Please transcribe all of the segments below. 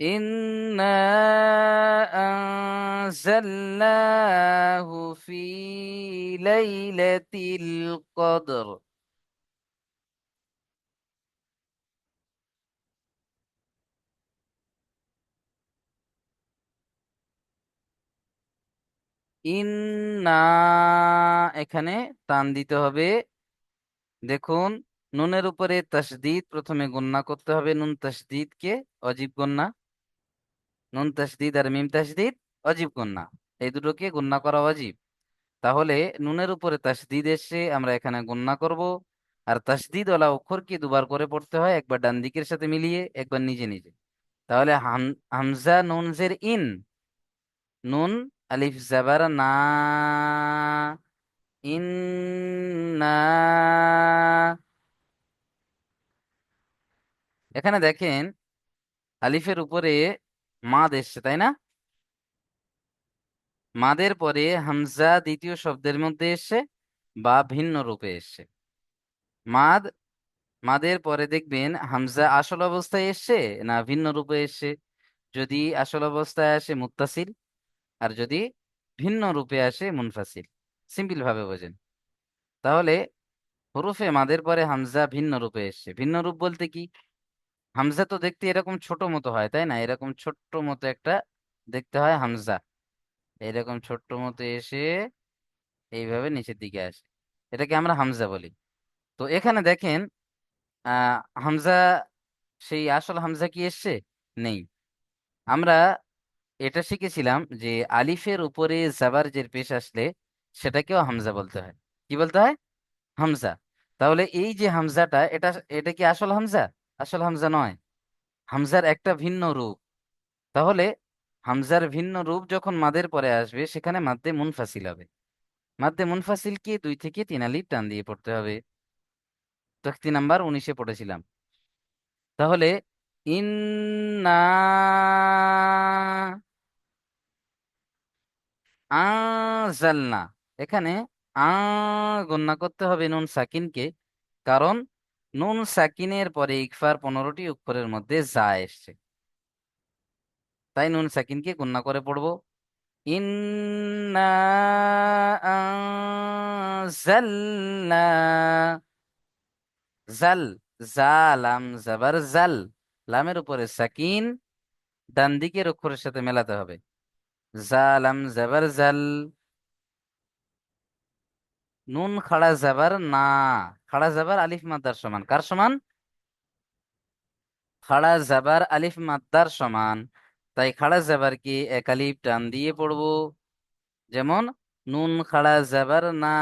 إنا أنزلناه في ليلة القدر ইন্না এখানে টান দিতে হবে দেখুন নুনের উপরে তাসদিদ প্রথমে গণ্যা করতে হবে নুন তাসদিদকে অজীব গণ্যা নুন তাসদিদ আর মিম তাসদিদ অজীব গণ্যা এই দুটোকে গণ্যা করা অজীব। তাহলে নুনের উপরে তাসদিদ এসে আমরা এখানে গণ্যা করব। আর তাসদিদ ওলা অক্ষরকে দুবার করে পড়তে হয়, একবার ডান দিকের সাথে মিলিয়ে, একবার নিজে নিজে। তাহলে হামজা নুন জের ইন। নুন, আলিফ, জাবার, না। ইন্না। এখানে দেখেন, আলিফের উপরে মাদ এসছে, তাই না? মাদের পরে হামজা দ্বিতীয় শব্দের মধ্যে এসছে বা ভিন্ন রূপে এসছে মাদ, মাদের পরে দেখবেন হামজা আসল অবস্থায় এসছে না ভিন্ন রূপে এসছে যদি আসল অবস্থায় আসে মুত্তাসিল আর যদি ভিন্ন রূপে আসে মুনফাসিল। সিম্পল ভাবে বোঝেন। তাহলে হরুফে মাদের পরে হামজা ভিন্ন রূপে এসছে। ভিন্ন রূপ বলতে কি? হামজা তো দেখতে এরকম ছোট মতো হয়, তাই না? এরকম ছোট্ট মতো একটা দেখতে হয় হামজা। এরকম ছোট্ট মতো এসে এইভাবে নিচের দিকে আসে। এটাকে আমরা হামজা বলি। তো এখানে দেখেন আহ হামজা, সেই আসল হামজা কি এসছে? নেই। আমরা এটা শিখেছিলাম যে আলিফের উপরে জাবার জের পেশ আসলে সেটাকেও হামজা বলতে হয়। কি বলতে হয়? হামজা। তাহলে এই যে হামজাটা, এটা এটা কি আসল হামজা? আসল হামজা নয়। হামজার একটা ভিন্ন রূপ। তাহলে হামজার ভিন্ন রূপ যখন মাদের পরে আসবে, সেখানে মাদ্দে মুনফাসিল হবে। মাদ্দে মুনফাসিলকে দুই থেকে তিন আলিফ টান দিয়ে পড়তে হবে। তখতি নাম্বার উনিশে পড়েছিলাম। তাহলে ইন্না আজালনা এখানে আ গণ্যা করতে হবে নুন সাকিনকে। কারণ নুন সাকিনের পরে ইকফার পনেরোটি অক্ষরের মধ্যে যা এসছে। তাই নুন সাকিনকে গণ্যা করে পড়ব। ইন্না জাল জালাম জাবার জাল। লামের উপরে সাকিন, ডান দিকের অক্ষরের সাথে মেলাতে হবে। জালাম জাবার জাল। নুন খাড়া জাবার না। খাড়া জাবার আলিফ মাদ্দার সমান। কার সমান? খাড়া জাবার আলিফ মাদ্দার সমান। তাই খাড়া জাবার কি এক আলিফ টান দিয়ে পড়ব? যেমন, নুন খাড়া জাবার না।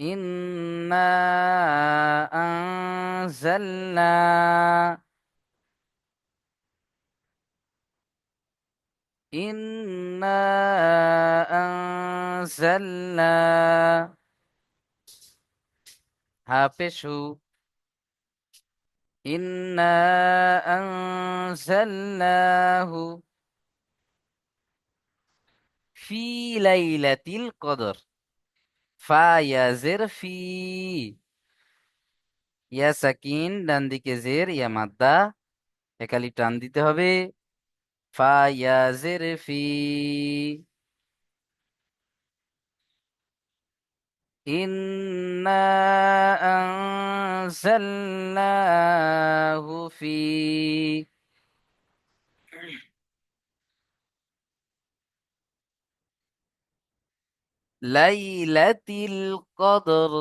ইন্না আনজালনা। ইন্না আনজালনা হাফেশু ইন্না আনজালনাহু ফি লাইলাতিল কদর ফা ইয়াজের ফি ইয়া সাকিন ডান জের ইয়া একালি টান দিতে হবে। ফা ইয়াজের ফি ইন্না আনজালনাহু ফি লাইলাতিল কদর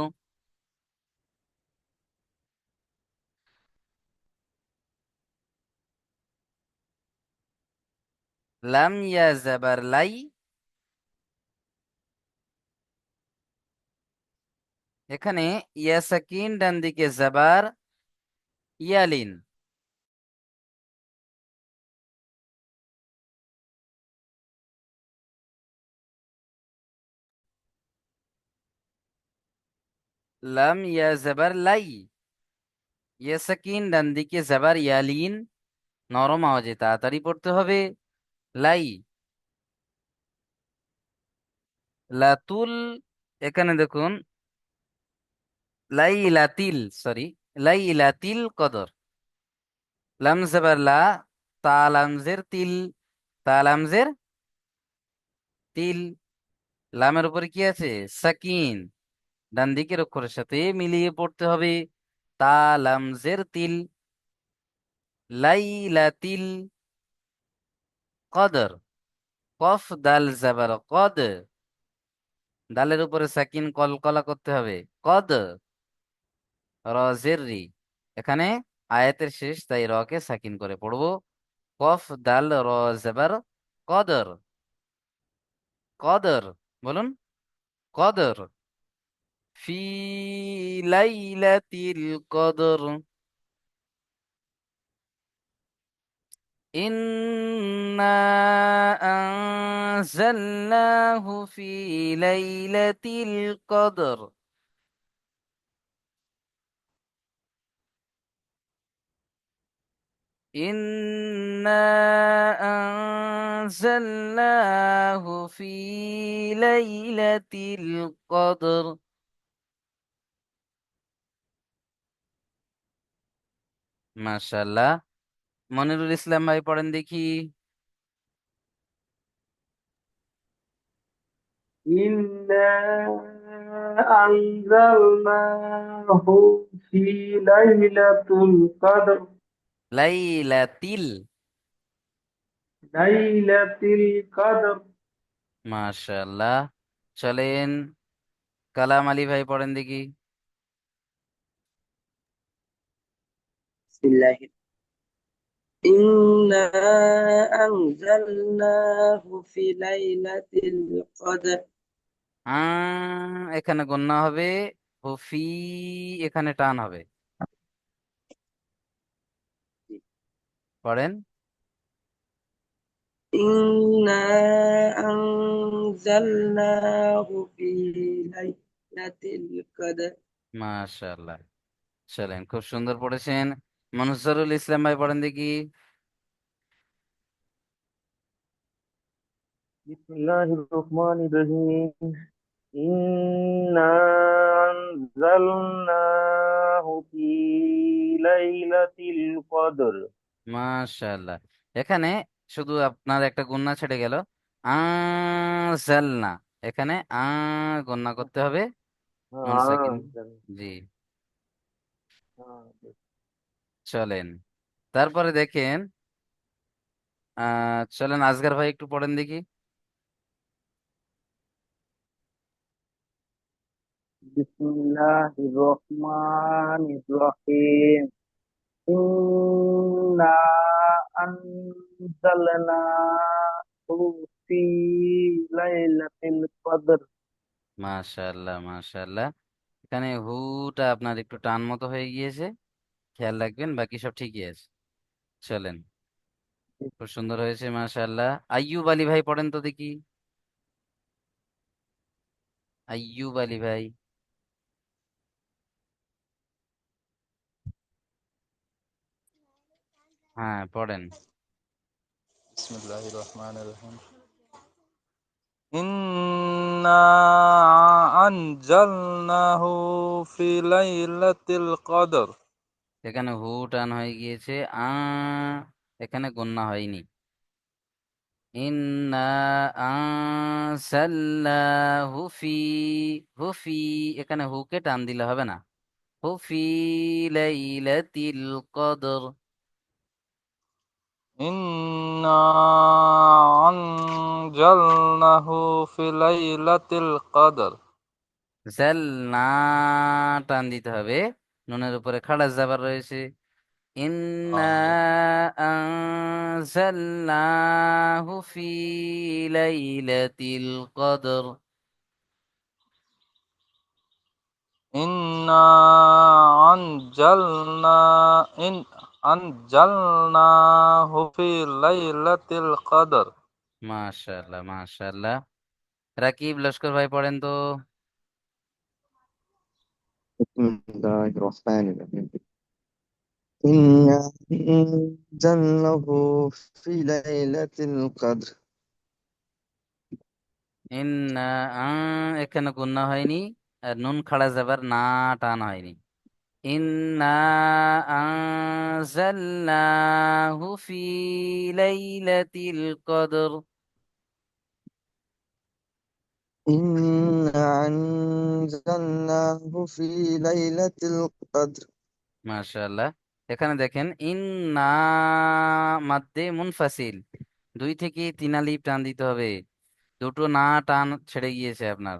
লাম ইয়া জাবার এখানে ইয়াসাকিন ডান দিকে জাবার ইয়ালিন লাম, ইয়া জাবার, লাই। ইয়াসাকিন ডান দিকে জাবার ইয়ালিন নরম আওয়াজে তাড়াতাড়ি পড়তে হবে। লাই। লাতুল, এখানে দেখুন লাই লাতিল সরি লাইলাতিল কদর। লাম জেবার লা, তা লামজের তিল, তা লামজের তিল। লামের উপরে কি আছে? সাকিন। ডান দিকের অক্ষরের সাথে মিলিয়ে পড়তে হবে। তা লামজের তিল। লাইলাতিল কদর। কফ দাল জাবার কদ। দালের উপরে সাকিন কলকলা করতে হবে। কদ। রজের রি এখানে আয়াতের শেষ তাই রকে সাকিন করে পড়বো কফ দাল র জাবার কদর কদর বলুন কদর ফি লাইলাতিল কদর إنا أنزلناه في ليلة القدر إنا أنزلناه في ليلة القدر মাশাল্লাহ মনিরুল ইসলাম ভাই পড়েন দেখি إنا أنزلناه في ليلة القدر লাইলাতিল লাইলাতিল কদর মাশাআল্লাহ চলেন কালাম আলী ভাই পড়েন দেখি বিসমিল্লাহ ইন্না আনজালনাহু এখানে গণ্য হবে হুফি এখানে টান হবে পড়েন মাশাআল্লাহ। চলেন খুব সুন্দর পড়েছেন। মনসুরুল ইসলাম ভাই পড়েন দেখি। বিসমিল্লাহির রহমানির ইন্না আনজালনাহু ফি লাইলাতিল কদর। মাশাল্লাহ এখানে শুধু আপনার একটা গুন্না ছেড়ে গেল। আনজালনা এখানে আ গণনা করতে হবে। জি। চলেন। তারপরে দেখেন আহ চলেন আজগার ভাই একটু পড়েন দেখি। বিসমিল্লাহির রহমানির রহিম। إنا أنزلناه في ليلة القدر মাশাল্লাহ মাশাল্লাহ এখানে হুটা আপনার একটু টান মতো হয়ে গিয়েছে খেয়াল রাখবেন বাকি সব ঠিকই আছে চলেন খুব সুন্দর হয়েছে মাশাল্লাহ আইয়ুব আলী ভাই পড়েন তো দেখি আইয়ুব আলী ভাই হ্যাঁ পড়েন। কদর। এখানে হু টান হয়ে গিয়েছে এখানে গণ্যা হয়নি। ইন্না ফি হুফি এখানে হুকে টান দিলে হবে না। হুফি লাইলাতিল কদর। إنا أنزلناه في ليلة القدر জালনা টান দিতে হবে নুনের উপরে খাড়া জাবার রয়েছে ইন্না আনজালনাহু ফি লাইলাতিল কদর إنا أنزلنا إن মাশাআল্লাহ মাশাআল্লাহ। রাকিব লস্কর ভাই পড়েন তো। এখানে গুন্না হয়নি আর নুন খাড়া যাবার না টান হয়নি। ইন্না আনজালনাহু ফি লাইলাতিল কদর إنا أنزلناه في ليلة القدر মাশাআল্লাহ এখানে দেখেন ইন্না মাদ্দে মুনফাসিল দুই থেকে তিন আলিফ টান দিতে হবে দুটো না টান ছেড়ে গিয়েছে আপনার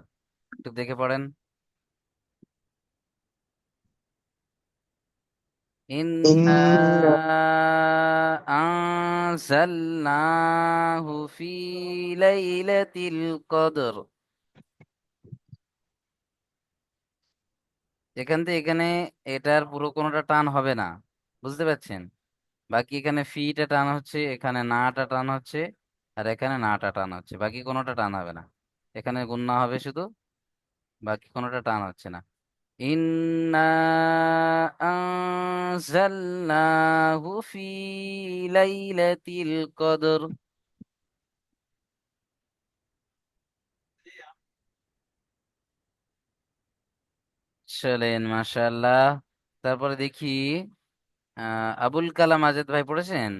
একটু দেখে পড়েন إنا আনজালনাহু ফি লাইলাতিল কদর এখান থেকে এখানে এটার পুরো কোনোটা টান হবে না বুঝতে পারছেন বাকি এখানে ফিটা টান হচ্ছে এখানে নাটা টান হচ্ছে আর এখানে নাটা টান হচ্ছে বাকি কোনোটা টান হবে না এখানে গুণনা হবে শুধু বাকি কোনোটা টান হচ্ছে না ইন্না আনজালনাহু ফি লাইলাতিল কদর চলেন, মাশাআল্লাহ। তারপরে দেখি আবুল কালাম আজাদ ভাই পড়েছেন?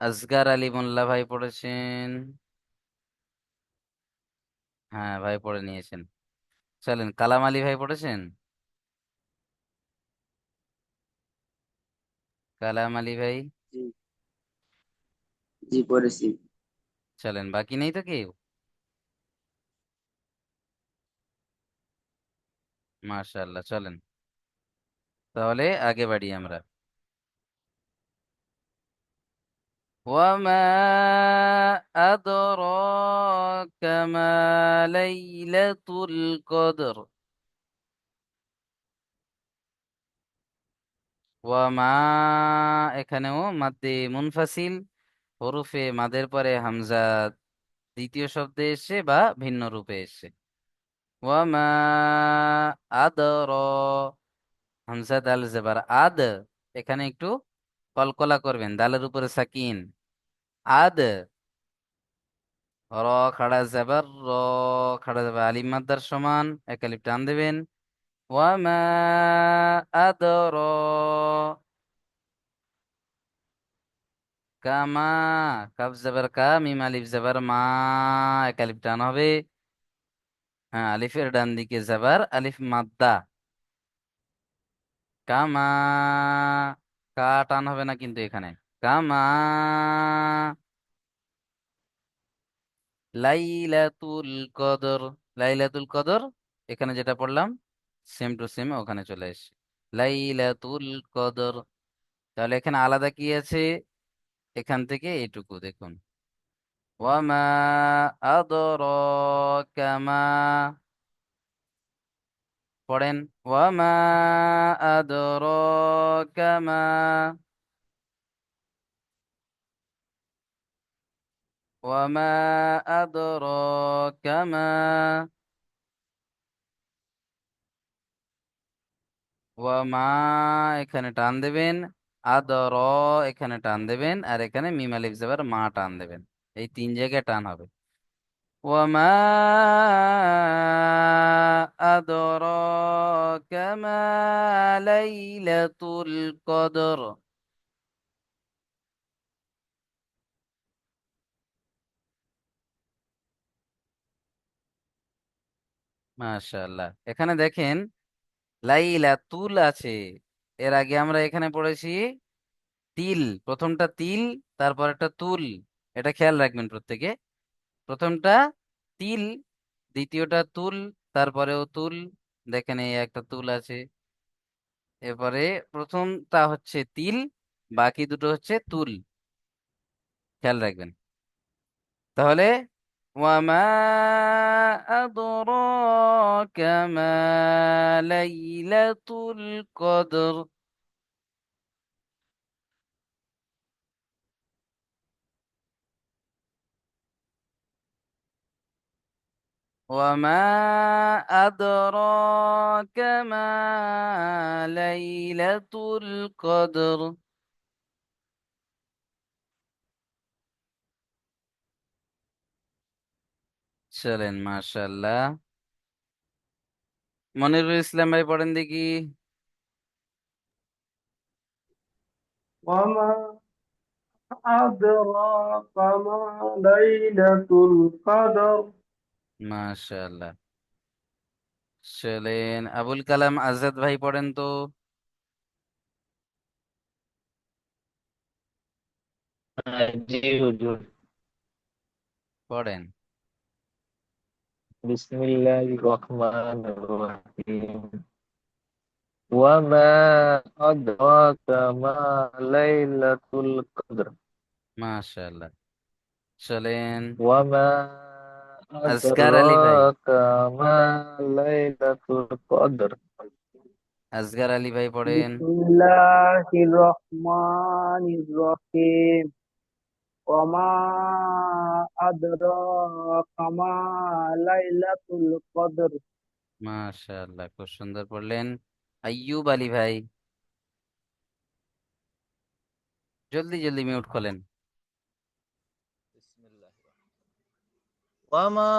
আসগার আলী মোল্লা ভাই পড়েছেন। হ্যাঁ ভাই পড়ে নিয়েছেন। চলেন কালাম আলী ভাই পড়েছেন? কালাম আলী ভাই? জি। জি পড়েছি। চলেন বাকি নেই তো কেউ? মাশাআল্লাহ চলেন। তাহলে আগে বাড়ি আমরা। وما أدراك ما ليلة القدر ওয়ামা এখানেও মাদ্দে মুনফাসিল হরফে মাদের পরে হামজা দ্বিতীয় শব্দে এসে বা ভিন্ন রূপে এসে ওয়ামা আদর হামজা দাল জেবার আদ এখানে একটু কলকলা করবেন, দালের উপরে সাকিন। আদ। র, খাড়া জেবার, র, খাড়া জেবার, আলিম মাদ্দার সমান একালিপ টান দেবেন। ওয়ামা আদর কামা কাফ জবর কা, মিম আলিফ জবর মা, এক আলিফ টান হবে। হ্যাঁ আলিফের ডান দিকে জবর, আলিফ মাদ্দা। কামা কা টান হবে না কিন্তু এখানে। কামা লাইলাতুল কদর লাইলাতুল কদর, এখানে যেটা পড়লাম সেম টু সেম ওখানে চলে এসে লাইলাতুল কদর, তাহলে এখানে আলাদা কি আছে? এখান থেকে এটুকু, দেখুন। ওয়ামা আদরাকা মা পড়েন, ওয়ামা আদরাকা মা ওয়ামা আদরাকা মা ওয়ামা এখানে টান দেবেন, আদর এখানে টান দেবেন, আর এখানে মিম আলিফ জবর মা টান দেবেন। এই তিন জায়গায় টান হবে। ওয়ামা আদরাকা মা লাইলাতুল কদর মাশাআল্লাহ। এখানে দেখেন, লাইলাতুল আছে। এর আগে আমরা এখানে পড়েছি তিল। প্রথমটা তিল, তারপর একটা তুল। এটা খেয়াল রাখবেন প্রত্যেকে। প্রথমটা তিল, দ্বিতীয়টা তুল, তারপরেও তুল, দেখেন এই একটা তুল আছে। এরপরে প্রথমটা হচ্ছে তিল, বাকি দুটো হচ্ছে তুল। খেয়াল রাখবেন। তাহলে, ওয়ামা কদর? وما أدراك ما ليلة القدر চলেন মাশাল্লাহ মনিরুল ইসলাম ভাই পড়েন দেখি وما أدراك ما ليلة القدر মাশাল্লাহ চলেন আবুল কালাম আজাদ ভাই পড়েন তো। জি হুজুর। পড়েন। বিসমিল্লাহির রহমানির রহিম। ওয়ামা আদরাকা মা লাইলাতুল কদর। মাশাল্লাহ চলেন। ওয়ামা আজগার আলী ভাই লাইলাতুল কদর আজগার আলী ভাই পড়েন বিসমিল্লাহির রহমানির রহিম ওমা আদরাকা মা লাইলাতুল কদর মাশাআল্লাহ খুব সুন্দর পড়লেন আইয়ুব আলী ভাই জলদি জলদি মিউট খোলেন وما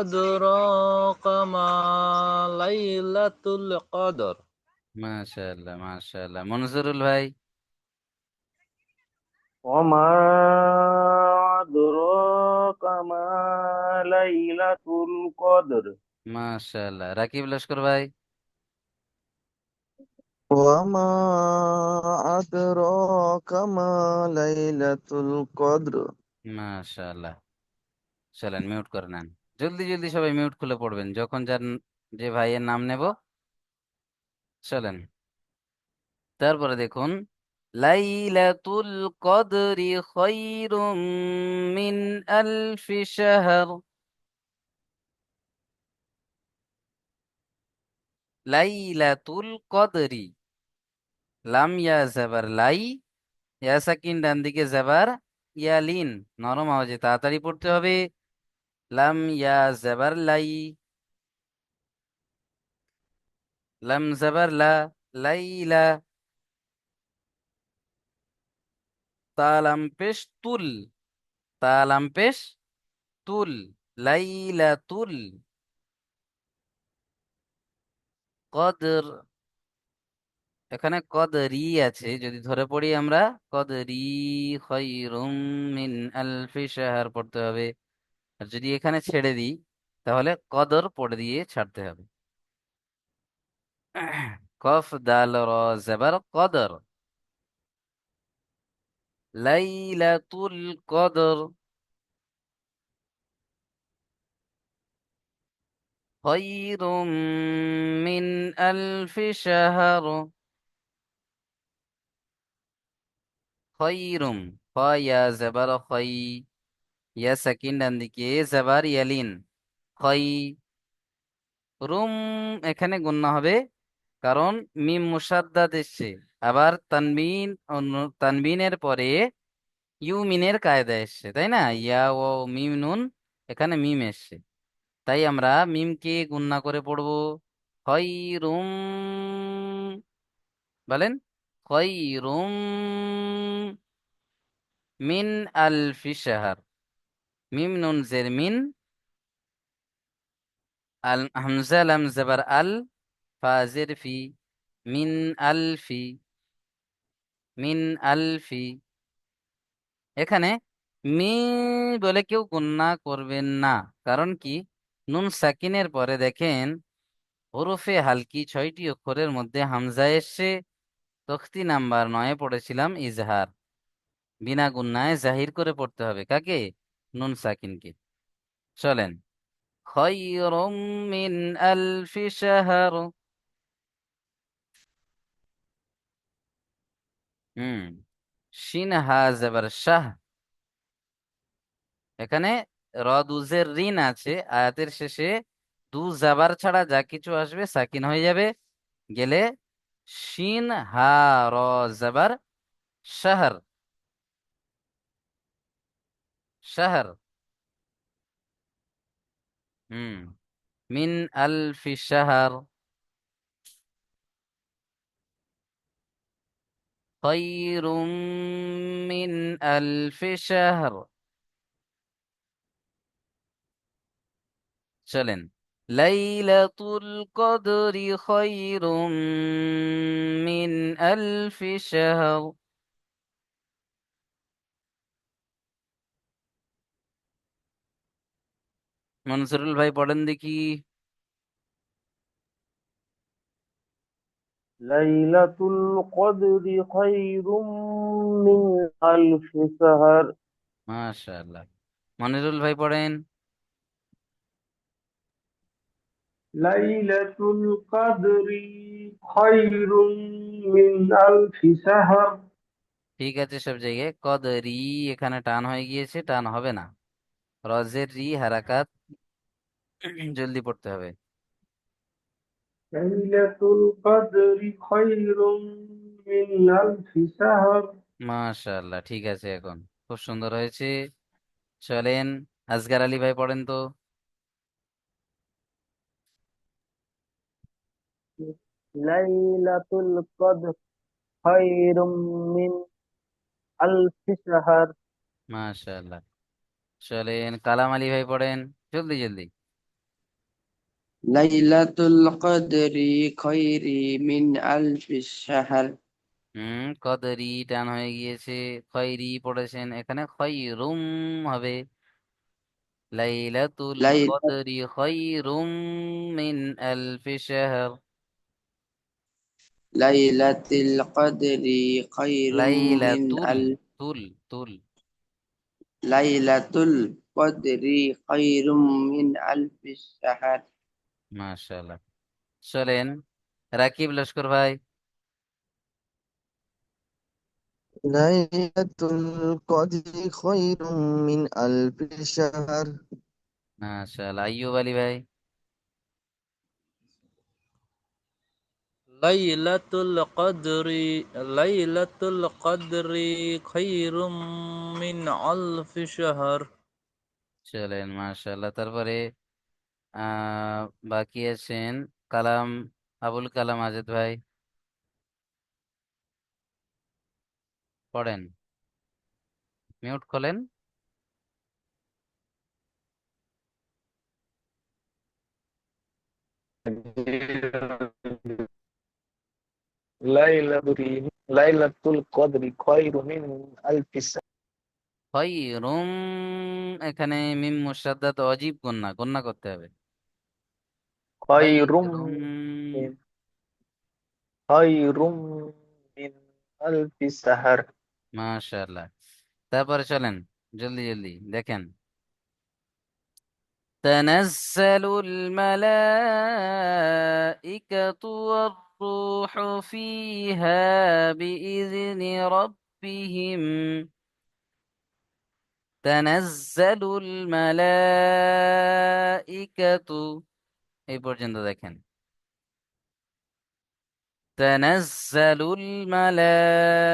أدراك ما ليلة القدر মাশাল্লাহ মাশাল্লাহ মনজুরুল ভাই وما أدراك ما ليلة القدر মাশাল্লাহ রাকিব লস্কর ভাই وما أدراك ما ليلة القدر মাশাল্লাহ চলেন মিউট করে নেন। জলদি জলদি সবাই মিউট খুলে পড়বেন। যখন যার যে ভাইয়ের নাম নেব, চলেন। তারপরে দেখুন, লাইলাতুল কদরি খায়রুম মিন আলফি শাহর। লাইলাতুল কদরি, লাম ইয়া জাবার লাই, ইয়া সাকিন ডান দিকে জাবার ইয়ালিন নরম আওয়াজে তাড়াতাড়ি পড়তে হবে। লাম ইয়া জাবার লাই লাম জাবার লা লাইলা তালাম পেশ তুল তালাম পেশ তুল লাইলাতুল কদর এখানে কদরি আছে, যদি ধরে পড়ি আমরা কদরি খৈরুম মিন আলফি শাহর পড়তে হবে। আর যদি এখানে ছেড়ে দিই, তাহলে কদর পড়ে দিয়ে ছাড়তে হবে। কফ দাল র জবর কদর। লাইলাতুল কদর। খৈরুম মিন আলফি শাহর। খৈরুম খ ইয়া, জবর ইয়া সাকিন ডান দিকে জবর ইয়ালিন খই রুম এখানে গুণনা হবে কারণ মিম মুসাদ্দাদ এসছে আবার তানবিন তানবিনের পরে ইউ মিনের কায়দা এসছে তাই না ইয়া ও মিম নুন এখানে মিম এসছে তাই আমরা মিমকে গুণনা করে পড়ব খৈরুম বলেন খৈরুম মিন আলফি শাহর মিম নুন জের মিন আল হামজা লাম জবর আল ফাজির ফি মিন আলফি মিন আলফি এখানে মি বলে কেউ গুণনা করবেন না। কারণ কি? নুন সাকিনের পরে দেখেন, হরফে হালকি ছয়টি অক্ষরের মধ্যে হামজা এসছে। তখতি নাম্বার নয়ে পড়েছিলাম, ইজহার। বিনা গুন্নায় জাহির করে পড়তে হবে। কাকে? নুন সাকিনকে চলেন। খৈরুম মিন আলফি শাহর। হুম, শিন শাহ। এখানে র দুজের ঋণ আছে, আয়াতের শেষে দু জাবার ছাড়া যা কিছু আসবে সাকিন হয়ে যাবে। গেলে শিন, হা, র, জবর, শাহর। শাহর হুম মিন আলফি শাহর خير من ألف شهر চলেন লাইলাতুল কদরি খৈরুম মিন আলফি শাহর মনসুরুল ভাই পড়েন দেখি। লাইলাতুল কদরি খায়রুম মিন আলফি শাহর। মাশাআল্লাহ। মনিরুল ভাই পড়েন। লাইলাতুল কদরি খায়রুম মিন আলফি শাহর। ঠিক আছে সব জায়গায়। কদরি এখানে টান হয়ে গিয়েছে টান হবে না। রজের রি হারাকাত জলদি পড়তে হবে। লাইলাতুল কদরি খায়রুম মিন আলফি শাহর মাশাআল্লাহ ঠিক আছে এখন। খুব সুন্দর হয়েছে। চলেন আসগার আলী ভাই পড়েন তো। লাইলাতুল কদর খায়রুম মিন আলফি শাহর মাশাআল্লাহ। চলেন কালাম আলী ভাই পড়েন। জলদি জলদি। লাইলাতুল কদরি খৈরি মিন আলফি শাহর। হুম কদরি টান হয়ে গিয়েছে খয়রি পড়েছেন। এখানে খয়রুম হবে। লাইলাতুল লাইলা কদরি খয়রুম মিন আলফি শাহর। লাইলাতুল কদরি খৈরুম মিন আল তুল তুল। লাইলাতুল কদরি খৈরুম মিন আলফি শাহর। মাশাআল্লাহ। চলেন রাকিব লস্কর ভাই। লাইলাতুল কদরি খায়রুম মিন আলফি শাহর। মাশাআল্লাহ। আইয়ুব আলী ভাই। লাইলাতুল কদরি লাইলাতুল কদরি খায়রুম মিন আলফি শাহর চলেন মাশাআল্লাহ। তারপরে আহ বাকি আছেন কালাম আবুল কালাম আজাদ ভাই। পড়েন। মিউট খোলেন। লাইলাতুল লাইলাতুল কদরি খয়রু মিন আলফি খয়রুম এখানে মিম মুসাদ্দাত অজীব গন্না গন্না করতে হবে। খয়রুম খয়রুম। মিন খয়রুম আলফি শাহর মাশাআল্লাহ। তারপরে চলেন জলদি জলদি দেখেন। تنزل الملائكة والروح فيها بإذن ربهم تنزل الملائكة এই পর্যন্ত দেখেন تنزل الملائكة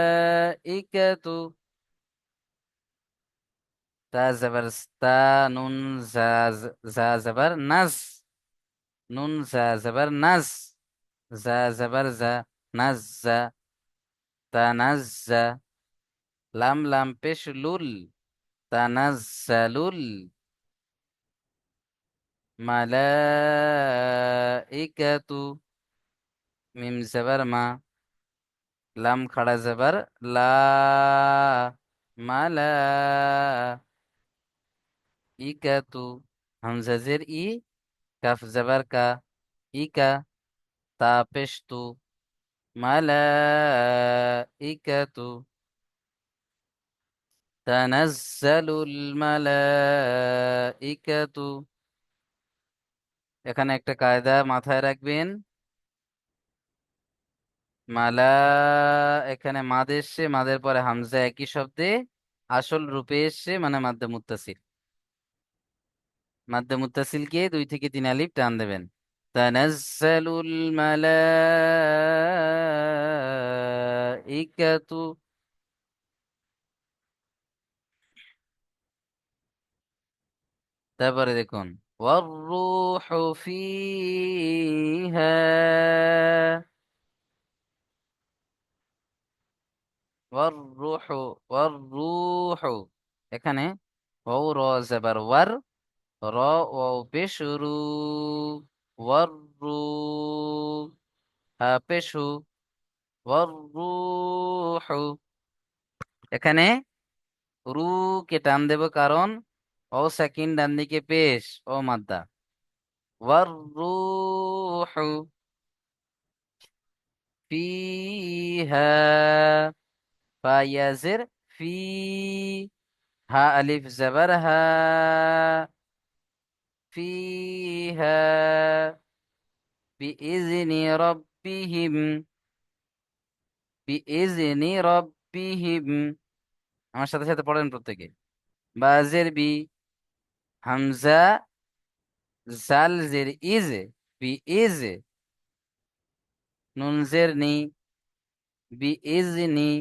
তা জবর তা নুন জা জ- জবর নাজ নুন জা জবর নাজ জা জবর জা নাজ জা তানাজ্জা লাম লাম পেশ লুল তানাজ্জালুল মালাইকাতু মিম জবর মা লাম খাড়া জবর লা মালা ইকাতু হামজা জের ই কাফ জাবার কা ইকা তা পেশতু মালাইকাতু তানাজ্জালুল মালাইকাতু এখানে একটা কায়দা মাথায় রাখবেন। মালা এখানে মাদ এসছে, মাদের পরে হামজা একই শব্দে, আসল রূপে এসছে মানে মাদ্দে মুত্তাসিল। মাদ্দে মুত্তাসিলকে দুই থেকে তিন আলিফ টান দেবেন তানাজ্জালুল মালাইকাতু তারপরে দেখুন والروح فيها والروح والروح এখানে ওয়াও র জবর ওয়ার র ওয়াও পেশরু ওয়াররু হা পেশু ওয়াররুহু এখানে রু কে টান দেব কারণ ও সেকেন্ড ডান দিকে পেশ ও মাদ্দা ওয়াররুহু ফিহা ফায়াজের ফি হা আলিফ জবর হা ফিহা বিইজনি রব্বিহিম বিইজনি রব্বিহিম আমার সাথে সাথে পড়েন প্রত্যেকে। বাজের বি, হামজা, জাল জের ইজ বি ইজ নুন জের নি বি ইজনি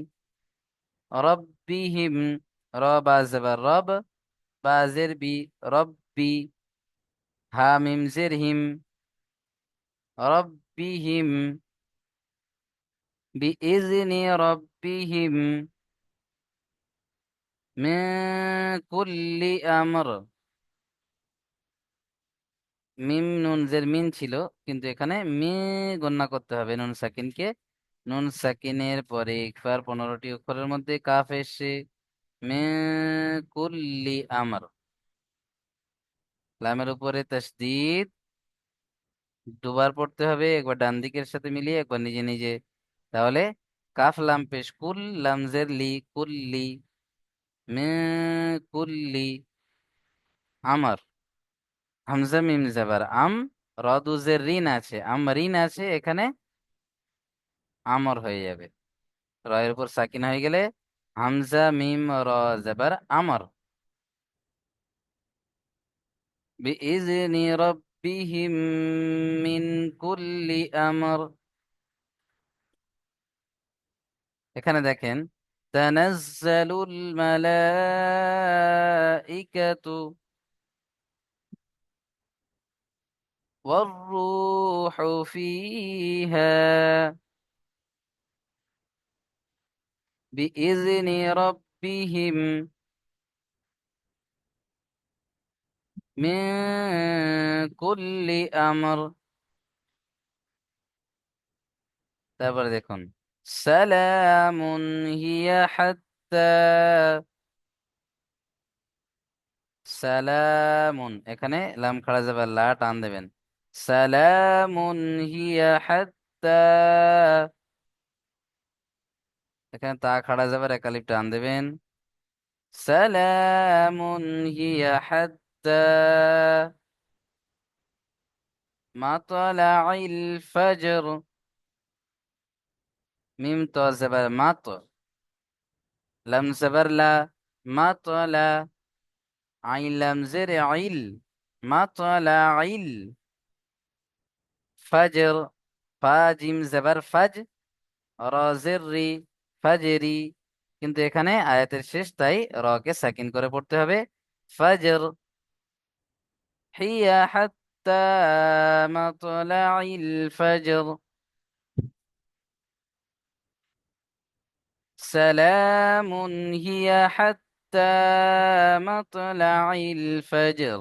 রব্বিহিম র বা জবর রব, বাজের বি, রব্বি। হা মিম জের হিম রব্বিহিম বিইজনি রব্বিহিম من كل أمر মিম নুন জের মিন ছিল কিন্তু এখানে মি গণনা করতে হবে নুন সাকিনকে নুন সাকিনের পরে ইকফার পনেরোটি অক্ষরের মধ্যে কাফ এসে মে কুল্লি আমর লামের উপরে তাসদিদ। দুবার পড়তে হবে, একবার ডান দিকের সাথে মিলিয়ে একবার নিজে নিজে। তাহলে কাফ লাম পেশ, কুল লাম জের লি কুল্লি কুল্লি আমর, হামজা, মিম, জাবার, আম রদুজের রিন আছে। আম, রিন আছে, এখানে আমর হয়ে যাবে। রয়ের উপর সাকিন হয়ে গেলে হামজা, মিম, র, জাবার, আমর। بإذن ربهم من كل أمر এখানে দেখেন تنزل الملائكة والروح فيها بإذن ربهم من كل أمر তারপরে দেখুন সালামুন হিয়া হাত্তা সালামুন এখানে লাম খাড়া যাবে লা টান দেবেন সালামুন হিয়া হাত্তা এখানে তা খাড়া যাবে একালিপ টান দেবেন সালামুন হিয়া হাত্তা মাতলাইল ফজর মিম তো জবর মাত লাম জবর লা মাতলা আইন লাম জের আইল মাতলাইল ফজর ফা জিম জবর ফজ রি ফজরি কিন্তু এখানে আয়াতের শেষ তাই র কে সাকিন করে পড়তে হবে। ফজর হিয়া হাত্তা মাতলাইল ফজর سلام هي حتى مطلع الفجر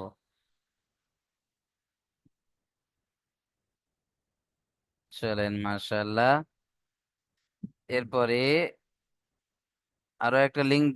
চলেন মাশাল্লাহ এরপরে আরো একটা লিঙ্ক